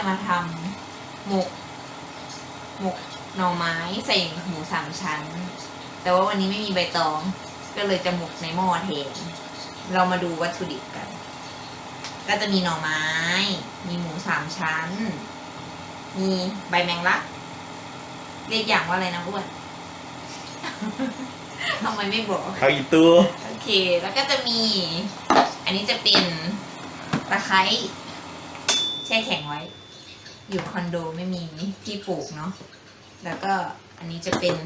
จะมาทำหมกหมกหน่อไม้ใส่หมูสามชั้น แต่ว่าวันนี้ไม่มีใบตอง ก็เลยจะหมกในหม้อแทนเรามาดูวัตถุดิบกัน ก็จะมีหน่อไม้ มีหมูสามชั้น มีใบแมงลัก เรียกอย่างว่าอะไรนะอ้วนทำไมไม่บอกเอาอีกตัว โอเค แล้วก็จะมี อันนี้จะเป็นตะไคร้แช่แข็งไว้ อยู่คอนโดไม่มีที่ปลูกเนาะแล้วก็อันนี้จะเป็น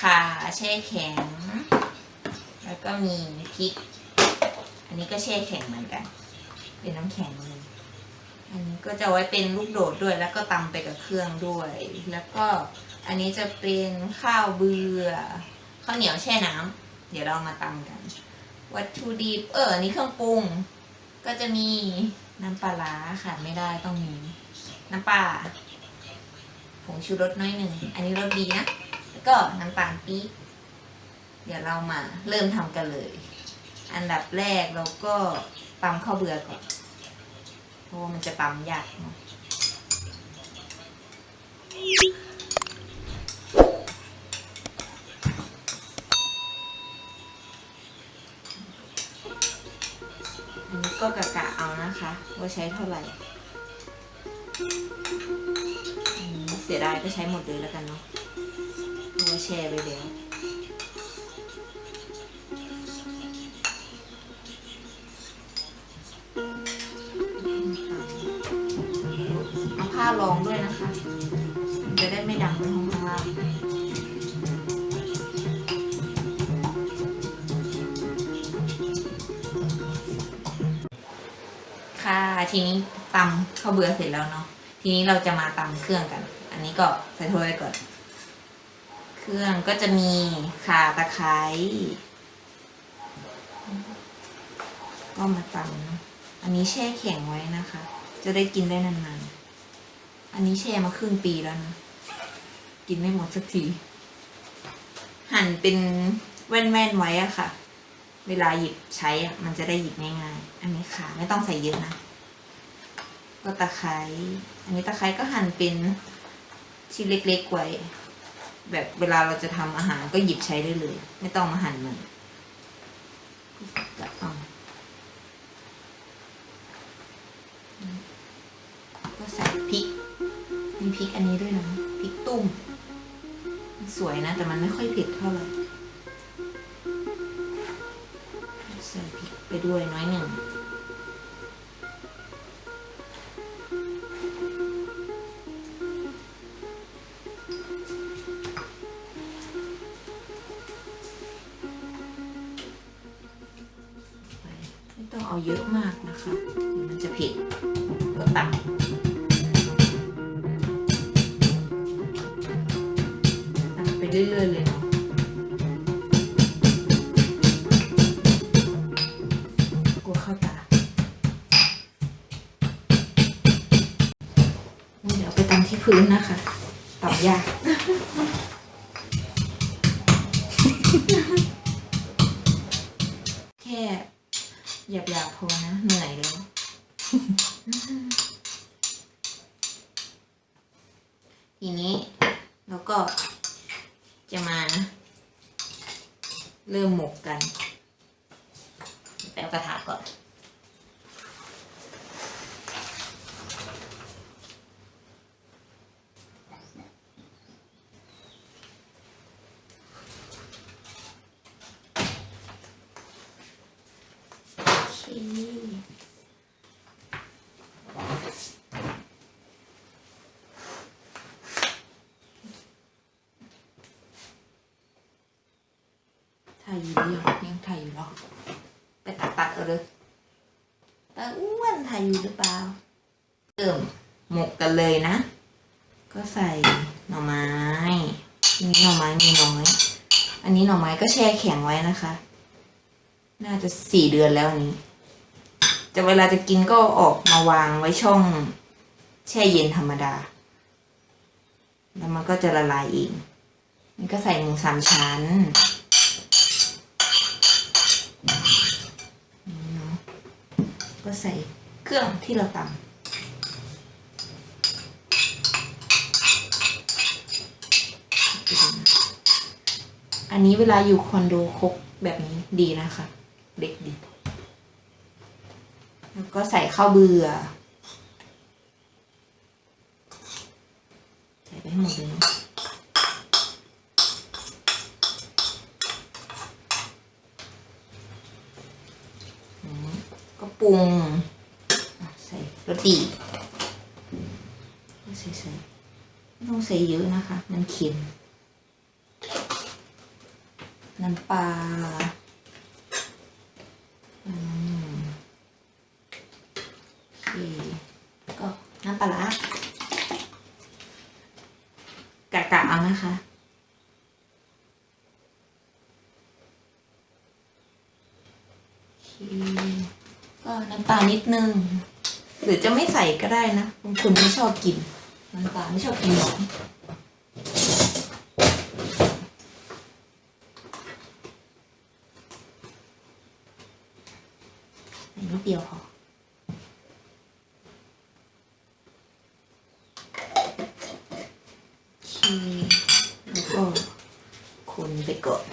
ขาแช่แข็ง แล้วก็มีพริก อันนี้ก็แช่แข็งเหมือนกัน เป็นน้ำแข็งเลยอันนี้ก็จะไว้เป็นลูกโดดด้วย แล้วก็ตำไปกับเครื่องด้วย แล้วก็อันนี้จะเป็นข้าวเบือข้าวเหนียวแช่น้ำเดี๋ยวเรามาตำกัน วัตถุดิบเอออันนี้เครื่องปรุง ก็จะมีน้ำปลาร้าขาดไม่ได้ต้องมี น้ำปลาผงชูรสน้อยหนึ่ง อันนี้รสดีนะ แล้วก็น้ำตาลปี๊บ เดี๋ยวเรามาเริ่มทำกันเลย อันดับแรกเราก็ตำข้าวเบื่อก่อน เพราะว่ามันจะตำยากเนาะก็กะกะเอานะคะ ว่าใช้เท่าไหร่ เสียดายก็ใช้หมดเลยแล้วกันเนาะเพราะว่าแชร์ไปแล้วเอาผ้ารองด้วยนะคะ จะได้ไม่ดังไปห้องข้างล่างค่ะทีนี้ตำข้าวเบื่อเสร็จแล้วเนาะทีนี้เราจะมาตำเครื่องกัน้ก็ใส่ถ้วยไว้ก่อน เครื่องก็จะมีข่าตะไคร้ก็มาตำอันนี้แช่แข็งไว้นะคะ จะได้กินได้นานๆ อันนี้แช่มาครึ่งปีแล้วนะ กินไม่หมดสักที หั่นเป็นแว่นๆไว้อะค่ะ เวลาหยิบใช้อะมันจะได้หยิบง่ายๆ อันนี้ค่ะ ไม่ต้องใส่เยอะนะ ก็ตะไคร้ อันนี้ตะไคร้ก็หั่นเป็น ชิ้นเล็กๆไว้ แบบเวลาเราจะทำอาหารก็หยิบใช้ได้เลย ไม่ต้องมาหั่นมันจะเอาก็ใส่พริกมีพริกอันนี้ด้วยนะพริกตุ้มสวยนะ แต่มันไม่ค่อยเผ็ดเท่าไหร่ใส่พริกไปด้วยน้อยหนึ่ง เรื่อยๆเลยเนาะกลัวเข้าตาเดี๋ยวไปตำที่พื้นนะคะตำยากแค่หยาบๆพอนะ เหนื่อยแล้วทีนี้เราก็ จะมาเริ่มหมกกัน แปลกระถาก่อน โอเค ถ่ายอยู่เดียวยังถ่ายอยู่หรอไปตัดตัดเอาเลยตาอ้วนถ่ายอยู่หรือเปล่าเริ่มหมกกันเลยนะ ก็ใส่หน่อไม้ทีนี้หน่อไม้มีน้อยอันนี้หน่อไม้ก็แช่แข็งไว้นะคะ น่าจะสี่เดือนแล้วอันนี้แต่เวลาจะกินก็ออกมาวางไว้ช่อง แช่เย็นธรรมดา แล้วมันก็จะละลายเองนี่ก็ใส่หมูสามชั้น ก็ใส่เครื่องที่เราตำอันนี้เวลาอยู่คอนโดคกแบบนี้ดีนะคะ เด็กดี แล้วก็ใส่ข้าวเบื่อ ใส่ไปหมดเลย รุงใส่รสดีใส่ใส่ไม่ต้องใส่เยอะนะคะ มันเค็มน้ำปลาอืมโอเคก็น้ำปลาร้ากะกะเอานะคะ โอเค ก็น้ำตาล นึง หรือจะไม่ใส่ก็ได้นะบางคนไม่ชอบกินน้ำตาลไม่ชอบกินหวานใส่นิดเดียวพอแล้วก็คนไปก่อน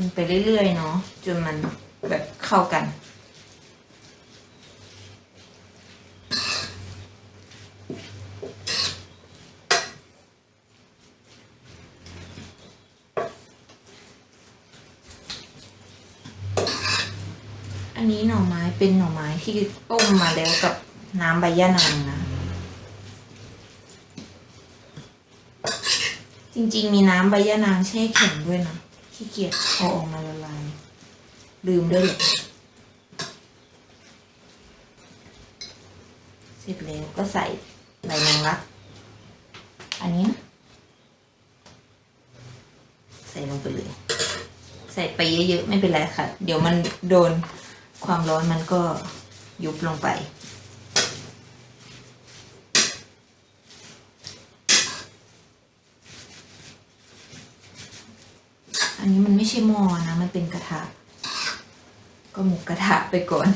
คนไปเรื่อยๆเนาะจนมันแบบเข้ากัน อันนี้หน่อไม้เป็นหน่อไม้ที่ต้มมาแล้วกับน้ำใบย่านางนะ จริงๆมีน้ำใบย่านางแช่แข็งด้วยนะ ขี้เกียจเอาออกมาละลายลืมด้วยเสร็จแล้วก็ใส่ใบแมงลัก อันนี้นะใส่ลงไปเลย ใส่ไปเยอะๆ ไม่เป็นไรค่ะ เดี๋ยวมันโดนความร้อนมันก็ยุบลงไป นนี้มันไม่ใช่หม้อนะ มันเป็นกระทะ ก็หมูกระทะไปก่อน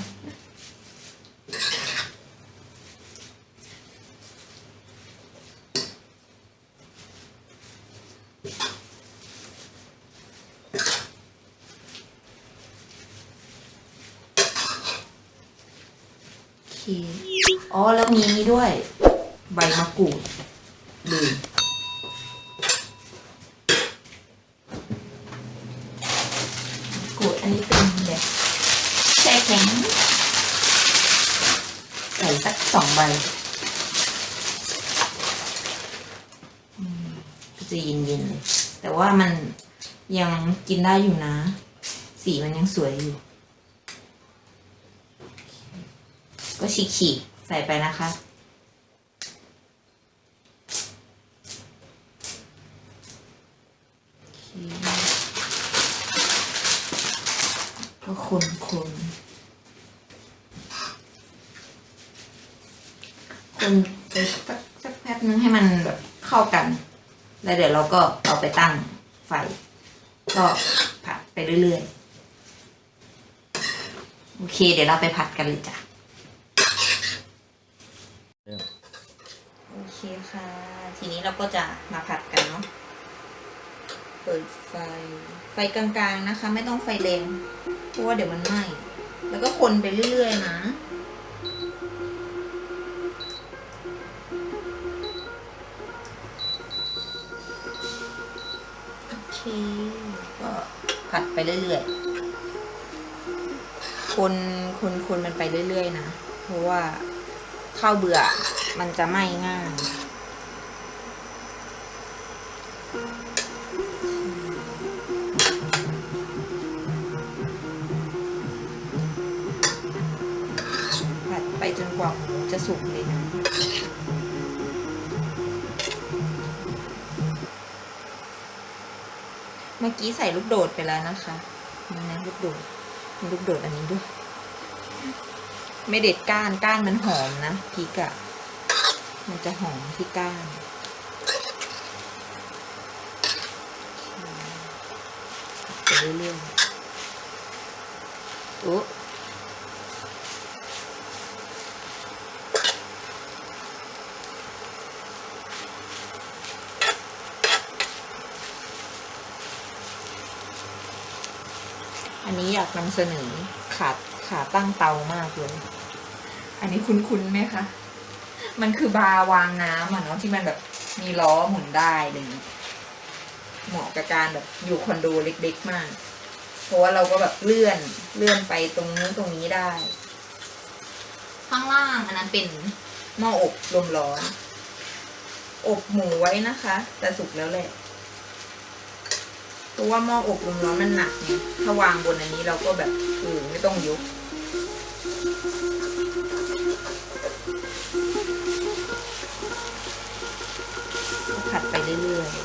โอเค อ๋อ แล้วมีนี้ด้วย ใบมะกรูดลืมมะกรูดอันนี้เป็นแบบแช่แข็ง ใส่สักสองใบอืมก็จะเย็น แต่ว่ามันยังกินได้อยู่นะ สีมันยังสวยอยู่ ก็ฉีกๆใส่ไปนะคะโอเคก็คนคนคนไปสักสักแป๊บนึงให้มันแบบเข้ากัน แล้วเดี๋ยวเราก็เอาไปตั้งไฟ ก็ผัดไปเรื่อยๆ โอเค เดี๋ยวเราไปผัดกันเลยจ้ะ โอเคค่ะ ทีนี้เราก็จะมาผัดกันเนาะ เปิดไฟ ไฟกลางๆนะคะ ไม่ต้องไฟแรง เพราะว่าเดี๋ยวมันไหม้ แล้วก็คนไปเรื่อยๆนะ ก็ผัดไปเรื่อยๆ คนคนคนมันไปเรื่อยๆ นะ เพราะว่าข้าวเบื่อมันจะไหม้ง่ายผัดไปจนกว่าหมูจะสุกเลยนะ เมื่อกี้ใส่ลูกโดดไปแล้วนะคะนี่นะลูกโดดลูกโดดอันนี้ด้วย ไม่เด็ดก้านก้านมันหอมนะพริกอะมันจะหอมที่ก้านไปเรื่อยๆโอ้ นำเสนอขาขาตั้งเตามากเลย อันนี้คุ้นๆไหมคะ มันคือบาร์วางน้ำอะเนาะที่มันแบบมีล้อหมุนได้อะไรเงี้ยเหมาะกับการแบบอยู่คอนโดเล็กๆมาก เพราะว่าเราก็แบบเลื่อนเลื่อนไปตรงนู้นตรงนี้ได้ ข้างล่างอันนั้นเป็นหม้ออบลมร้อน อบหมูไว้นะคะ แต่สุกแล้วแหละ ราะว่าหม้ออบลมร้อนมันหนักไงถ้าวางบนอันนี้เราก็แบบเออไม่ต้องยกผัดไปเรื่อยๆ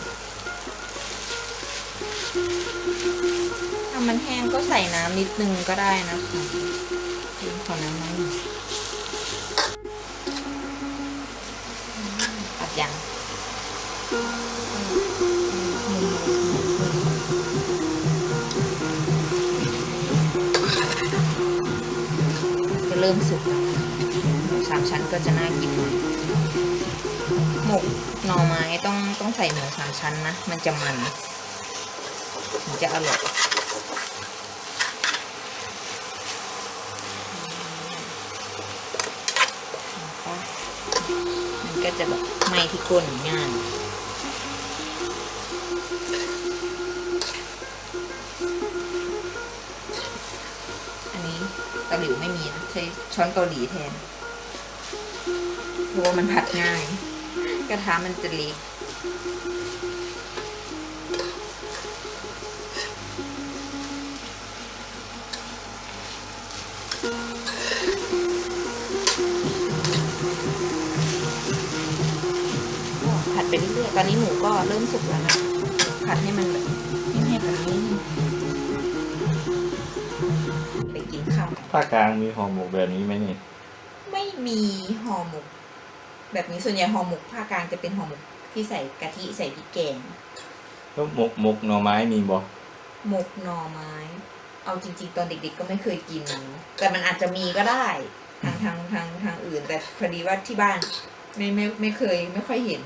ถ้ามันแห้งก็ใส่น้ำนิดนึงก็ได้นะคะ เริ่มสุกสามชั้นก็จะน่ากินหมกหน่อไม้ต้องต้องใส่หมูสามชั้นนะ มันจะมันถึงจะอร่อยมันก็จะแบบไหม้ที่ก้นง่าย หลิวไม่มีนะใช้ช้อนเกาหลีแทนเพราะว่ามันผัดง่าย กระทะมันจะเล็กผัดไปเรื่อยๆตอนนี้หมูก็เริ่มสุกแล้วนะผัดให้มันแบบแห้งๆแบบนี้าวภาคกลางมีห่อหมกแบบนี้ไหมนี่ ไม่มีห่อหมก แบบนี้ส่วนใหญ่ห่อหมกภาคกลางจะเป็นห่อหมกที่ใส่กะทิใส่พริกแกงแล้วหมกหมกหน่อไม้มีบ่หมกหน่อไม้ เอาจริง ๆ ตอนเด็ก ๆ ก็ไม่เคยกินนะแต่มันอาจจะมีก็ได้ ทางทางทางทางอื่น แต่พอดีว่าที่บ้าน ไม่ไม่ไม่เคยไม่ค่อยเห็น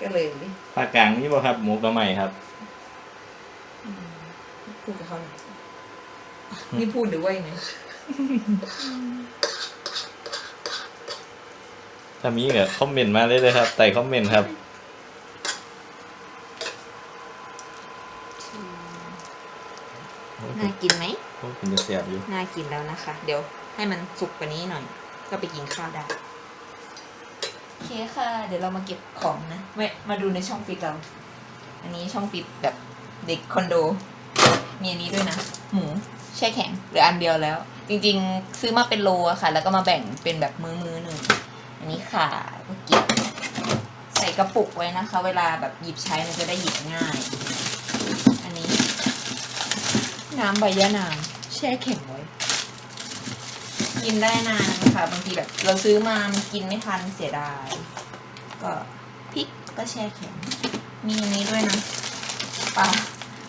ก็เลยภาคกลางมีบ่ครับหมกหน่อไม้ครับอืมพูดกับเขาหน่อย นี่พูดหรือว่ายังไงถ้ามีก็คอมเมนต์มาเลยเลยครับใต้คอมเมนต์ครับ น่ากินไหมโอ้เป็นจะเสียบอยู่ น่ากินแล้วนะคะ เดี๋ยวให้มันสุกกว่านี้หน่อย ก็ไปกินข้าวได้ โอเคค่ะ เดี๋ยวเรามาเก็บของนะมามาดูในช่องฟิตเรา อันนี้ช่องฟิตแบบเด็กคอนโด มีอันนี้ด้วยนะ หมู แช่แข็งเหลืออันเดียวแล้ว จริงๆ ซื้อมาเป็นโลอะค่ะ แล้วก็มาแบ่งเป็นแบบมือมือหนึ่งอันนี้ค่ะก็เก็บใส่กระปุกไว้นะคะ เวลาแบบหยิบใช้มันจะได้หยิบง่าย อันนี้ น้ำใบยะนางแช่แข็งไว้กินได้นานนะคะบางทีแบบเราซื้อมามันกินไม่ทันเสียดายก็พริกก็แช่แข็งมีอันนี้ด้วยนะปลา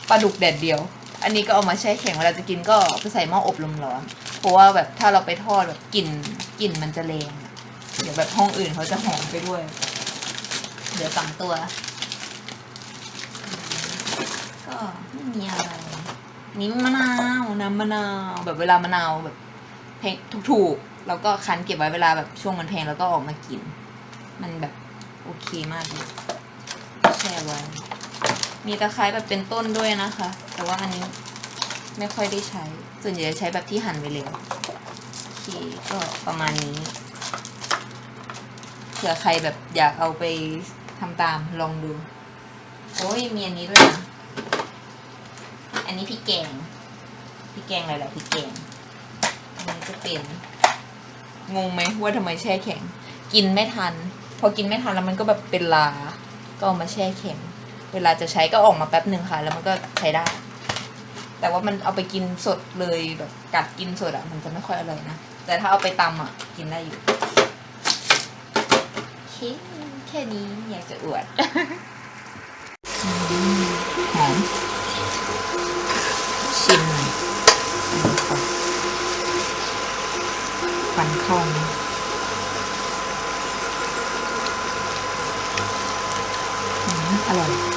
ปลาดุกแดดเดียว อันนี้ก็เอามาแช่แข็งเวลาจะกินก็ไปใส่หม้ออบลมร้อน เพราะว่าแบบถ้าเราไปทอดแบบกลิ่นกลิ่นมันจะแรงอะเดี๋ยวแบบห้องอื่นเขาจะหอมไปด้วย เดี๋ยวสองตัว ก็ไม่มีอะไรนี่มะนาวน้ำมะนาวแบบเวลามะนาวแบบแพงถูกๆแล้วก็คั้นเก็บไว้เวลาแบบช่วงมันแพงแล้วก็ออกมากิน มันแบบโอเคมากเลยแช่ไว้ มีตะไคร้แบบเป็นต้นด้วยนะคะ แต่ว่าอันนี้ไม่ค่อยได้ใช้ ส่วนใหญ่จะใช้แบบที่หั่นไปเลยโอเคก็ประมาณนี้เผื่อใครแบบอยากเอาไปทำตามลองดู โอ้ยมีอันนี้ด้วยนะอันนี้พริกแกงพริกแกงอะไรแหละพริกแกงอันนี้จะเป็นงงไหมว่าทำไมแช่แข็ง กินไม่ทัน พอกินไม่ทันแล้วมันก็แบบเป็นลา ก็เอามาแช่แข็ง เวลาจะใช้ก็ออกมาแป๊บหนึ่งค่ะ แล้วมันก็ใช้ได้ แต่ว่ามันเอาไปกินสดเลยแบบกัดกินสดอะมันจะไม่ค่อยอร่อยนะ แต่ถ้าเอาไปตำอะกินได้อยู่เคแค่นี้อยากจะอวดหอมชิมหน่อยฟันเองอร่อย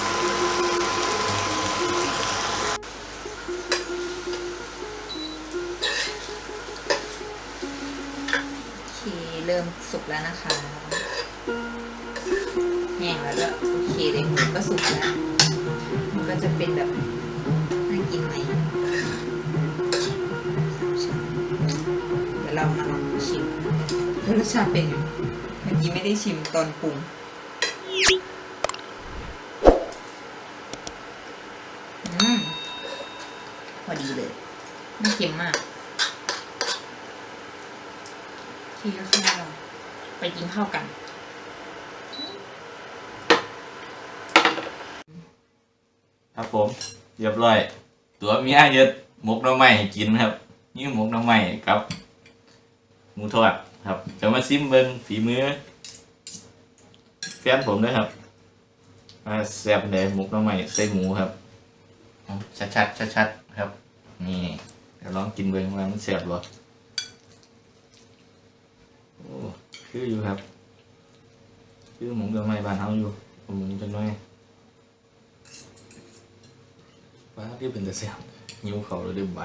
แห้งแล้วก็โอเคเลยหมูก็สุกแล้วมันก็จะเป็นแบบน่ากินไหมเดี๋ยวเรามาลองชิมว่ารสชาติเป็นยังเมื่อกี้ไม่ได้ชิมตอนปรุงอืมพอดีเลย ไม่เค็มมากโอเคแล้วค่ะไปกินข้าวกัน ครับผม เรียบร้อย ตัวเมียเยอะหมกน้ำใหม่ให้กินครับนี่หมกน้ำใหม่กับหมูทอดครับจะมาซิมเบิ้งฝีมือแฟนผมด้วยครับแซ่บเลยหมกน้ำใหม่ใส่หมูครับเอาชัดๆชัดๆครับ นี่เดี๋ยวลองกินเบิ้งว่ามันแซ่บบ่โอ้คืออยู่ครับ คือหมูน้ำใหม่บ้านเฮาอยู่ผมหมูจังน้อย ว่าที่เป็นแต่เสียงยิ้วเขาแล้วดื่มไป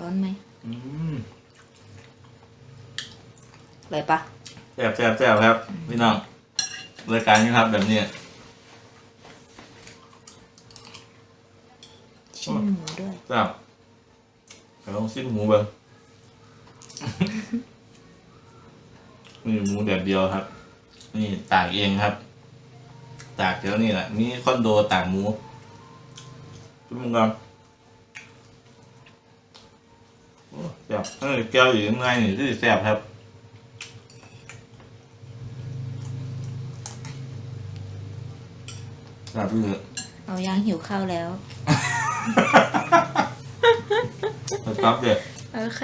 ร้อนไหมอืมเลยปะแซ่บแซ่บแซ่บครับ พี่น้องรายการนี้ครับแบบนี้ชิ้นหมูด้วยแซ่บเราลองซิ้นหมูเบิ้งนี่หมูแดดเดียวครับ นี่ตากเองครับ ตากเดี๋ยวนี่แหละมีคอนโดตากหมูจุ่มกันโอ้แซ่บเออแก้วอยู่ข้างในนี่ที่แซ่บครับแซ่บที่สุดเรายังหิวข้าวแล้ว ครับเด็ดโอเค